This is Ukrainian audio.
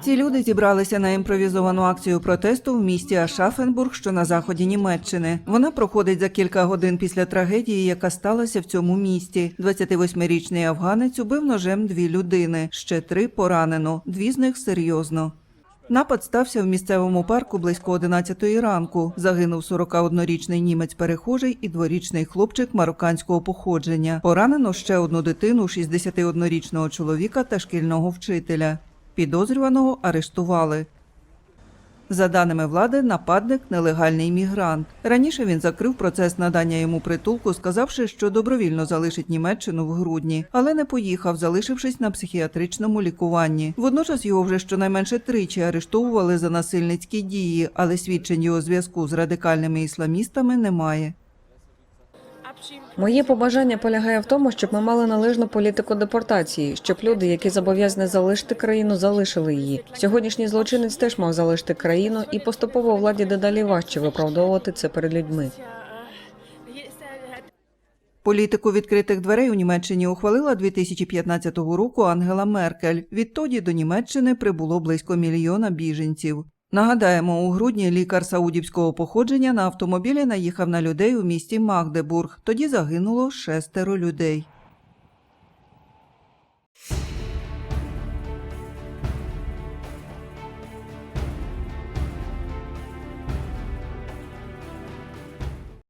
Ці люди зібралися на імпровізовану акцію протесту в місті Ашафенбург, що на заході Німеччини. Вона проходить за кілька годин після трагедії, яка сталася в цьому місті. 28-річний афганець убив ножем дві людини, ще три поранено, дві з них серйозно. Напад стався в місцевому парку близько 11 ранку. Загинув 41-річний німець перехожий і дворічний хлопчик марокканського походження. Поранено ще одну дитину, 61-річного чоловіка та шкільного вчителя. Підозрюваного арештували. За даними влади, нападник нелегальний мігрант. Раніше він закрив процес надання йому притулку, сказавши, що добровільно залишить Німеччину в грудні, але не поїхав, залишившись на психіатричному лікуванні. Водночас його вже щонайменше тричі арештовували за насильницькі дії, але свідчень його зв'язку з радикальними ісламістами немає. Моє побажання полягає в тому, щоб ми мали належну політику депортації, щоб люди, які зобов'язані залишити країну, залишили її. Сьогоднішній злочинець теж мав залишити країну, і поступово владі дедалі важче виправдовувати це перед людьми. Політику відкритих дверей у Німеччині ухвалила 2015 року Ангела Меркель. Відтоді до Німеччини прибуло близько мільйона біженців. Нагадаємо, у грудні лікар саудівського походження на автомобілі наїхав на людей у місті Магдебург. Тоді загинуло шестеро людей.